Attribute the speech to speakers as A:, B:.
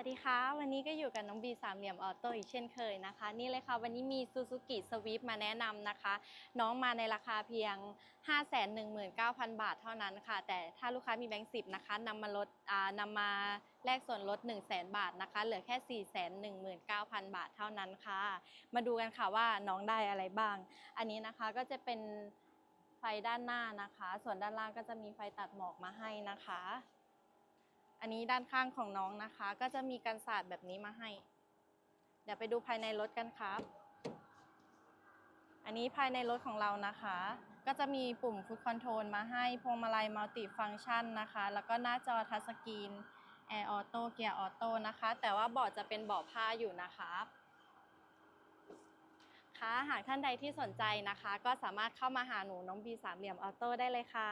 A: วัสดีค่ะ วันนี้ก็อยู่กับน้องบีสามเหลี่ยมออโต้อีกเช่นเคยนะคะ นี่เลยค่ะ วันนี้มี Suzuki Swift มาแนะนำนะคะ น้องมาในราคาเพียง 519,000 บาทเท่านั้นค่ะ แต่ถ้าลูกค้ามีแบงค์สิบนะคะนำมาลดอ่านำมาแลกส่วนลด 1 0 0 0 0แบาทนะคะ เหลือแค่ 419,000 บาทเท่านั้นค่ะ มาดูกันค่ะว่าน้องได้อะไรบ้าง อันนี้นะคะก็จะเป็นไฟด้านหน้านะคะ ส่วนด้านล่างก็จะมีไฟตัดหมอกมาให้นะคะ อันนี้ด้านข้างของน้องนะคะ ก็จะมีกันศาสตร์แบบนี้มาให้ เดี๋ยวไปดูภายในรถกันครับ อันนี้ภายในรถของเรานะคะ ก็จะมีปุ่มฟุตคอนโทรลมาให้พวงมาลัยมัลติฟังชันนะคะ แล้วก็หน้าจอทัชสกรีนแอร์ออโต้เกียร์ออโต้นะคะ แต่ว่าเบาะจะเป็นเบาะผ้าอยู่นะคะค่ะหากท่านใดที่สนใจนะคะ ก็สามารถเข้ามาหาหนูน้องบีสามเหลี่ยมออโต้ได้เลยค่ะ